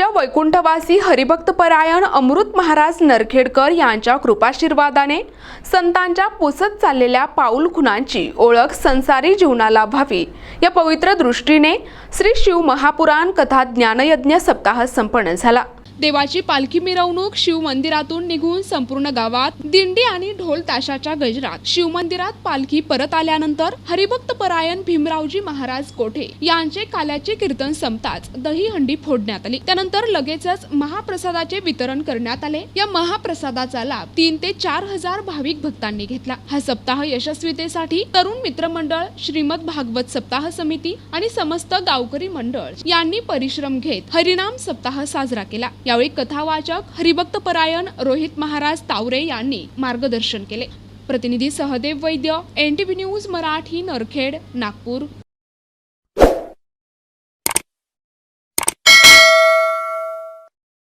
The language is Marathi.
वैकुंठवासी हरिभक्तपरायण अमृत महाराज नरखेडकर यांच्या कृपाशीर्वादाने संतांच्या पुसत चाललेल्या पाऊल खुणांची ओळख संसारी जीवनाला व्हावी. या पवित्र दृष्टीने श्री शिव महापुराण कथा ज्ञानयज्ञ सप्ताह संपन्न झाला. देवाची पालखी मिरवणूक शिवमंदिरातून निघून संपूर्ण गावात दिंडी आणि ढोल ताशाच्या गजरात शिवमंदिरात पालखी परत आल्यानंतर हरिभक्त परायण भीमरावजी महाराज कोठे यांचे काल्याचे कीर्तन संपताच दही हंडी फोडण्यात आली. त्यानंतर लगेचच महाप्रसादाचे वितरण करण्यात आले. या महाप्रसादाचा लाभ तीन ते चार हजार भाविक भक्तांनी घेतला. हा सप्ताह यशस्वीतेसाठी तरुण मित्रमंडळ श्रीमद भागवत सप्ताह समिती आणि समस्त गावकरी मंडळ यांनी परिश्रम घेत हरिनाम सप्ताह साजरा केला. यावेळी कथावाचक हरिभक्त परायण रोहित महाराज तावरे यांनी मार्गदर्शन केले. प्रतिनिधी सहदेव वैद्य एनटीव्ही न्यूज मराठी नरखेड नागपूर.